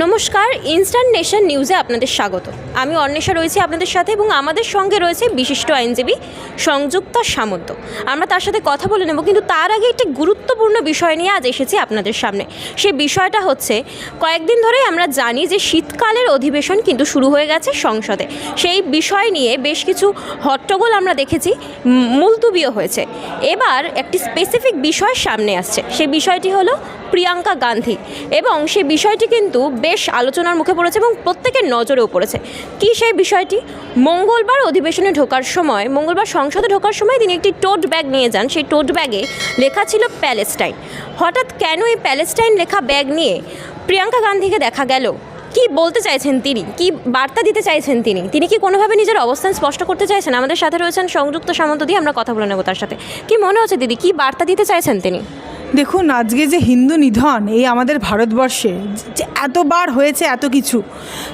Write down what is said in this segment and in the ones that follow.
নমস্কার instant nation নিউজে আপনাদের স্বাগত। আমি অন্বেষা রয়েছি আপনাদের সাথে এবং আমাদের সঙ্গে রয়েছে বিশিষ্ট আইনজীবী সংযুক্তা সামন্ত। আমরা তার সাথে কথা বলে নেব, কিন্তু তার আগে একটি গুরুত্বপূর্ণ বিষয় নিয়ে আজ এসেছি আপনাদের সামনে। সে বিষয়টা হচ্ছে, কয়েকদিন ধরেই আমরা জানি যে শীতকালের অধিবেশন কিন্তু শুরু হয়ে গেছে সংসদে। সেই বিষয় নিয়ে বেশ কিছু হট্টগোল আমরা দেখেছি মুলতুবিও হয়েছে। এবার একটি স্পেসিফিক বিষয় সামনে আসছে। সেই বিষয়টি হলো প্রিয়াঙ্কা গান্ধী। এবং সেই বিষয়টি কিন্তু বেশ আলোচনার মুখে পড়েছে এবং প্রত্যেকের নজরেও পড়েছে। কি সেই বিষয়টি? মঙ্গলবার অধিবেশনে ঢোকার সময়, মঙ্গলবার সংসদে ঢোকার সময় তিনি একটি টোট ব্যাগ নিয়ে যান। সেই টোট ব্যাগে লেখা ছিল প্যালেস্টাইন। হঠাৎ কেন এই প্যালেস্টাইন লেখা ব্যাগ নিয়ে প্রিয়াঙ্কা গান্ধীকে দেখা গেল? কি বলতে চাইছেন তিনি? কি বার্তা দিতে চাইছেন তিনি? তিনি কি কোনোভাবে নিজের অবস্থান স্পষ্ট করতে চাইছেন? আমাদের সাথে রয়েছেন সংযুক্ত সামন্ত দিয়ে আমরা কথা বলে নেব তার সাথে। কি মনে হচ্ছে দিদি? কি বার্তা দিতে চাইছেন তিনি? দেখুন, আজকে যে হিন্দু নিধন এই আমাদের ভারতবর্ষে, যে এতবার হয়েছে এত কিছু,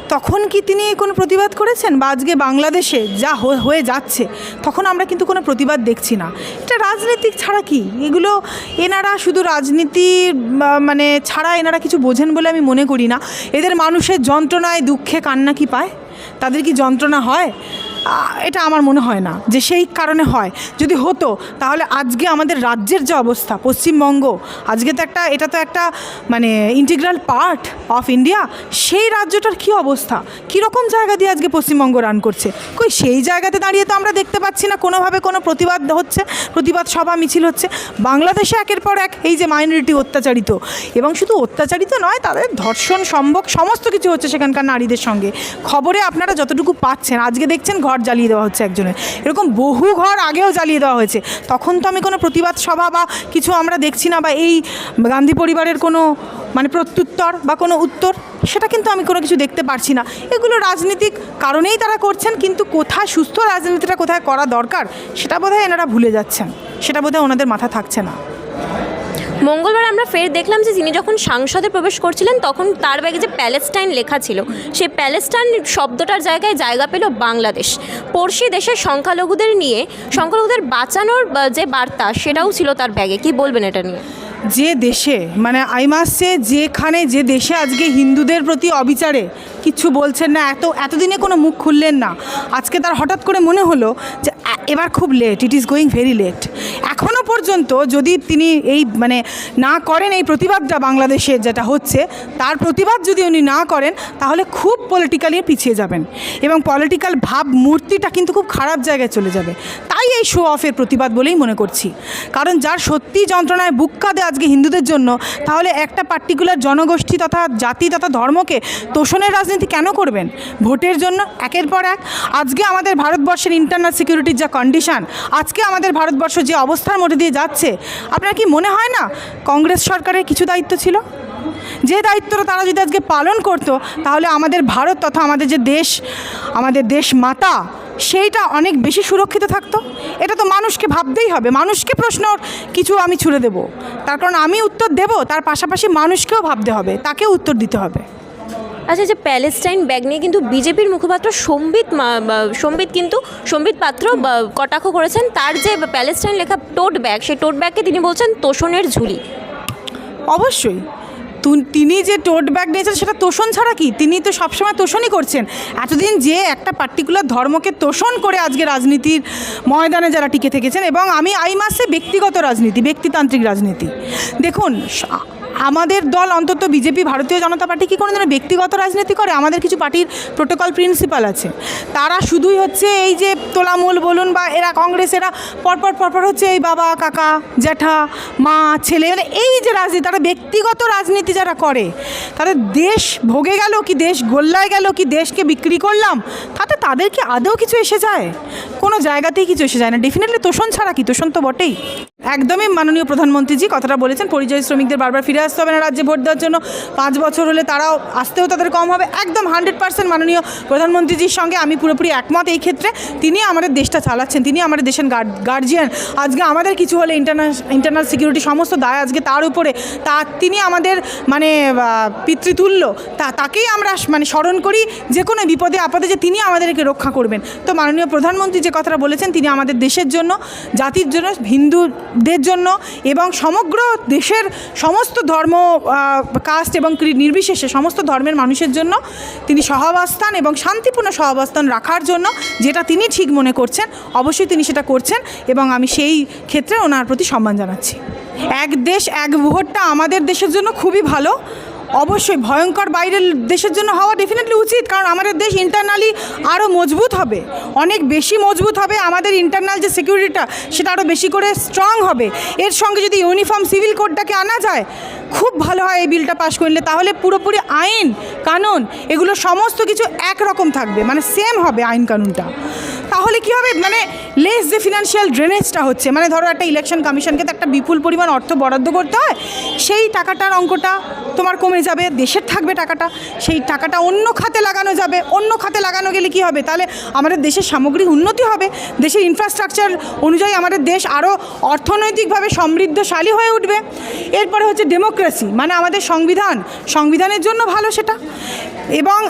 তখন কি তিনি কোনো প্রতিবাদ করেছেন? বা আজকে বাংলাদেশে যা হয়ে- যাচ্ছে, তখন আমরা কিন্তু কোনো প্রতিবাদ দেখছি না। এটা রাজনীতিক ছাড়া কি? এগুলো এনারা শুধু রাজনীতি মানে ছাড়া এনারা কিছু বোঝেন বলে আমি মনে করি না। এদের মানুষের যন্ত্রণায় দুঃখে কান্না কি পায়? তাদের কি যন্ত্রণা হয়? এটা আমার মনে হয় না যে সেই কারণে হয়। যদি হতো, তাহলে আজকে আমাদের রাজ্যের যে অবস্থা, পশ্চিমবঙ্গ, আজকে তো একটা, এটা তো একটা মানে ইন্টিগ্রাল পার্ট অফ ইন্ডিয়া সেই রাজ্যটার কি অবস্থা? কীরকম জায়গা দিয়ে আজকে পশ্চিমবঙ্গ রান করছে? কই, সেই জায়গাতে দাঁড়িয়ে তো আমরা দেখতে পাচ্ছি না, কোনোভাবে কোনো প্রতিবাদ হচ্ছে, প্রতিবাদ সভা মিছিল হচ্ছে। বাংলাদেশে একের পর এক এই যে মাইনরিটি অত্যাচারিত। এবং শুধু অত্যাচারিত নয়, তাদের ধর্ষণ সম্ভব, সমস্ত কিছু হচ্ছে সেখানকার নারীদের সঙ্গে। খবরে আপনারা যতটুকু পাচ্ছেন, আজকে দেখছেন ঘর জ্বালিয়ে দেওয়া হচ্ছে একজনের। এরকম বহু ঘর আগেও জ্বালিয়ে দেওয়া হয়েছে। তখন তো আমি কোনো প্রতিবাদ সভা বা কিছু আমরা দেখছি না বা এই গান্ধী পরিবারের কোনো মানে প্রত্যুত্তর বা কোনো উত্তর, সেটা কিন্তু আমি কোনো কিছু দেখতে পারছি না। এগুলো রাজনীতিক কারণেই তারা করছেন, কিন্তু কোথায় সুস্থ রাজনীতিটা কোথায় করা দরকার, সেটা বোধহয় এনারা ভুলে যাচ্ছেন। সেটা বোধহয় ওনাদের মাথা থাকছে না। মঙ্গলবার আমরা ফের দেখলাম যে তিনি যখন সংসদে প্রবেশ করছিলেন, তখন তার ব্যাগে যে প্যালেস্টাইন লেখা ছিল সেই প্যালেস্টাইন শব্দটার জায়গায় জায়গা পেল বাংলাদেশ। পড়শি দেশের সংখ্যালঘুদের নিয়ে, সংখ্যালঘুদের বাঁচানোর যে বার্তা, সেটাও ছিল তার ব্যাগে। কি বলবেন এটা নিয়ে? যে দেশে মানে আইমাসে যেখানে, যে দেশে আজকে হিন্দুদের প্রতি অবিচারে কিচ্ছু বলছেন না, এত, এতদিনে কোনো মুখ খুললেন না। আজকে তার হঠাৎ করে মনে হলো যে এবার খুব late it is going very late এখনও পর্যন্ত যদি তিনি এই মানে না করেন এই প্রতিবাদটা বাংলাদেশে যেটা হচ্ছে, তার প্রতিবাদ যদি উনি না করেন, তাহলে খুব পলিটিক্যালি পিছিয়ে যাবেন। এবং পলিটিক্যাল ভাব মূর্তিটা কিন্তু খুব খারাপ জায়গায় চলে যাবে। তাই এই শো অফের প্রতিবাদ বলেই মনে করছি। কারণ যার সত্যি যন্ত্রণায় বুক কাঁদে আজকে হিন্দুদের জন্য, তাহলে একটা পার্টিকুলার জনগোষ্ঠী তথা জাতি তথা ধর্মকে তোষণের রাজনীতি কেন করবেন? ভোটের জন্য একের পর এক। আজকে আমাদের ভারতবর্ষের ইন্টারনাল সিকিউরিটির যা কন্ডিশন আজকে আমাদের ভারতবর্ষ যে অবস্থার মধ্যে দিয়ে যাচ্ছে, আপনার কি মনে হয় না কংগ্রেস সরকারের কিছু দায়িত্ব ছিল? যে দায়িত্বটা তারা যদি আজকে পালন করতো, তাহলে আমাদের ভারত তথা আমাদের যে দেশ, আমাদের দেশ মাতা, সেইটা অনেক বেশি সুরক্ষিত থাকতো। এটা তো মানুষকে ভাবতেই হবে। মানুষকে প্রশ্ন কিছু আমি ছুড়ে দেব। তার কারণ আমি উত্তর দেব, তার পাশাপাশি মানুষকেও ভাবতে হবে, তাকেও উত্তর দিতে হবে। আচ্ছা যে প্যালেস্টাইন ব্যাগ নিয়ে কিন্তু বিজেপির মুখপাত্র সম্বিত সম্বিত কিন্তু সম্বিত পাত্র কটাক্ষ করেছেন। তার যে প্যালেস্টাইন লেখা টোট ব্যাগ, সেই টোট ব্যাগকে তিনি বলছেন তোষণের ঝুলি। অবশ্যই। তিনি যে টোট ব্যাগ নিয়েছেন, সেটা তোষণ ছাড়া কি? তিনি তো সবসময় তোষণই করছেন। এতদিন যে একটা পার্টিকুলার ধর্মকে তোষণ করে আজকে রাজনীতির ময়দানে যারা টিকে থেকেছেন, এবং আমি আই মাসে ব্যক্তিগত রাজনীতি, ব্যক্তিতান্ত্রিক রাজনীতি। দেখুন আমাদের দল অন্তত বিজেপি, ভারতীয় জনতা পার্টি কি কোনো ধরনের ব্যক্তিগত রাজনীতি করে? আমাদের কিছু পার্টির প্রোটোকল প্রিন্সিপাল আছে। তারা শুধুই হচ্ছে এই যে তোলামূল বলুন বা এরা কংগ্রেস, এরা পরপর পরপর হচ্ছে এই বাবা, কাকা, জ্যাঠা, মা, ছেলে মানে এই যে রাজনীতি, তারা ব্যক্তিগত রাজনীতি যারা করে, তাদের দেশ ভোগে গেল কি, দেশ গোল্লায় গেল কি, দেশকে বিক্রি করলাম, তাতে তাদের কি আদৌ কিছু এসে যায়? কোনো জায়গাতেই কিছু এসে যায় না। ডেফিনেটলি তোষণ ছাড়া কি? তোষণ তো বটেই। একদমই মাননীয় প্রধানমন্ত্রীজি কথাটা বলেছেন, পরিযায়ী শ্রমিকদের বারবার ফিরে আসতে হবে না রাজ্যে ভোট দেওয়ার জন্য। পাঁচ বছর হলে তারাও আসতেও তাদের কম হবে। একদম হান্ড্রেড পার্সেন্ট মাননীয় প্রধানমন্ত্রীজির সঙ্গে আমি পুরোপুরি একমত এই ক্ষেত্রে। তিনি আমাদের দেশটা চালাচ্ছেন, তিনি আমাদের দেশের গার্জিয়ান আজকে আমাদের কিছু হলে ইন্টারনাল ইন্টারনাল সিকিউরিটি সমস্ত দায় আজকে তার উপরে। তা, তিনি আমাদের মানে পিতৃতুল্য। তা, তাকেই আমরা মানে স্মরণ করি যে কোনো বিপদে আপদে যে তিনি আমাদেরকে রক্ষা করবেন। তো মাননীয় প্রধানমন্ত্রী যে কথাটা বলেছেন, তিনি আমাদের দেশের জন্য, জাতির জন্য, হিন্দুদের জন্য এবং সমগ্র দেশের সমস্ত ধর্ম কাস্ট এবং নির্বিশেষে সমস্ত ধর্মের মানুষের জন্য তিনি সহাবস্থান এবং শান্তিপূর্ণ সহাবস্থান রাখার জন্য যেটা তিনি ঠিক মনে করছেন, অবশ্যই তিনি সেটা করছেন এবং আমি সেই ক্ষেত্রে ওনার প্রতি সম্মান জানাচ্ছি। এক দেশ, এক ভোটটা আমাদের দেশের জন্য খুবই ভালো। অবশ্যই ভয়ঙ্কর বাইরের দেশের জন্য হওয়া ডেফিনেটলি উচিত, কারণ আমাদের দেশ ইন্টারনালি আরও মজবুত হবে। অনেক বেশি মজবুত হবে, আমাদের ইন্টারনাল যে সিকিউরিটিটা সেটা আরও বেশি করে স্ট্রং হবে। এর সঙ্গে যদি ইউনিফর্ম সিভিল কোডটাকে আনা যায়, খুব ভালো হয় এই বিলটা পাশ করলে। তাহলে পুরোপুরি আইন, কানুন, এগুলো সমস্ত কিছু একরকম থাকবে মানে সেম হবে আইন কানুনটা। তাহলে কি হবে? মানে লেস যে ফিনান্সিয়াল ড্রেনেজটা হচ্ছে মানে ধরো একটা ইলেকশন কমিশনকে তো একটা বিপুল পরিমাণ অর্থ বরাদ্দ করতে হয়, সেই টাকাটার অঙ্কটা তোমার কমে যাবে, দেশের থাকবে টাকাটা, সেই টাকাটা অন্য খাতে লাগানো যাবে, অন্য খাতে লাগানো গেলে কি হবে? তাহলে আমাদের দেশের সামগ্রিক উন্নতি হবে, দেশের ইনফ্রাস্ট্রাকচার অনুযায়ী আমাদের দেশ আরও অর্থনৈতিকভাবে সমৃদ্ধশালী হয়ে উঠবে। এরপরে হচ্ছে ডেমোক্রেসি মানে আমাদের সংবিধান, সংবিধানের জন্য ভালো সেটা। এবং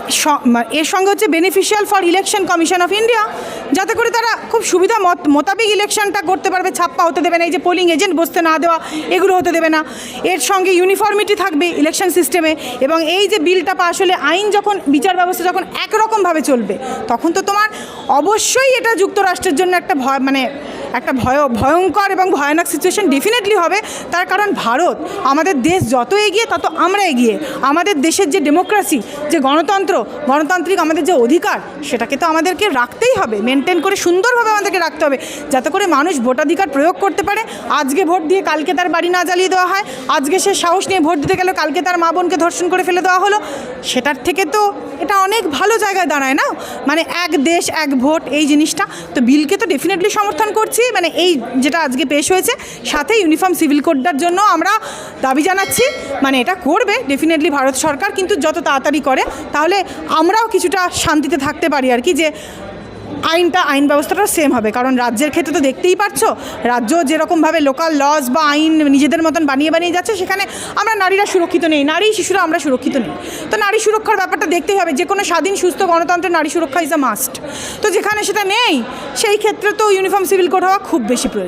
এর সঙ্গে হচ্ছে beneficial for election commission of India যাতে করে তারা খুব সুবিধা মত, মোতাবেক ইলেকশনটা করতে পারবে, ছাপ্পা হতে দেবে না, এই যে পোলিং এজেন্ট বসতে না দেওয়া, এগুলো হতে দেবে না। এর সঙ্গে ইউনিফর্মিটি থাকবে ইলেকশন সিস্টেমে এবং এই যে বিলটা পাশ হলে আইন যখন, বিচার ব্যবস্থা যখন একরকমভাবে চলবে, তখন তো তোমার অবশ্যই এটা যুক্তরাষ্ট্রের জন্য একটা ভয় মানে একটা ভয়, ভয়ঙ্কর এবং ভয়ানক সিচুয়েশন ডেফিনেটলি হবে। তার কারণ ভারত, আমাদের দেশ যত এগিয়ে, তত আমরা এগিয়ে। আমাদের দেশের যে ডেমোক্রেসি যে গণতন্ত্র, গণতান্ত্রিক আমাদের যে অধিকার, সেটাকে তো আমাদেরকে রাখতেই হবে। মেনটেন করে সুন্দরভাবে আমাদেরকে রাখতে হবে। যাতে করে মানুষ ভোটাধিকার প্রয়োগ করতে পারে। আজকে ভোট দিয়ে কালকে তার বাড়ি না জ্বালিয়ে দেওয়া হয়। আজকে সে সাহস নিয়ে ভোট দিতে গেল কালকে তার মা বোনকে ধর্ষণ করে ফেলে দেওয়া হলো। সেটার থেকে তো এটা অনেক ভালো জায়গায় দাঁড়ায় না? মানে এক দেশ, এক ভোট, এই জিনিসটা। তো বিলকে তো ডেফিনেটলি সমর্থন করছি। মানে এই যেটা আজকে পেশ হয়েছে, সাথে ইউনিফর্ম সিভিল কোডটার জন্য আমরা দাবি জানাচ্ছি। মানে এটা করবে ডেফিনেটলি ভারত সরকার, কিন্তু যত তাড়াতাড়ি করে, তাহলে আমরাও কিছুটা শান্তিতে থাকতে পারি আর কি, যে আইনটা, আইন ব্যবস্থাটা সেম হবে। কারণ রাজ্যের ক্ষেত্রে তো দেখতেই পাচ্ছ রাজ্য যেরকমভাবে লোকাল লজ বা আইন নিজেদের মতন বানিয়ে বানিয়ে যাচ্ছে, সেখানে আমরা নারীরা সুরক্ষিত নেই, নারী শিশুরা আমরা সুরক্ষিত নেই। তো নারী সুরক্ষার ব্যাপারটা দেখতেই হবে, যে কোনো স্বাধীন, সুস্থ গণতন্ত্রে নারী সুরক্ষা ইজ আ মাস্ট তো যেখানে সেটা নেই, সেই ক্ষেত্রে তো ইউনিফর্ম সিভিল কোড হওয়া খুব বেশি প্রয়োজন।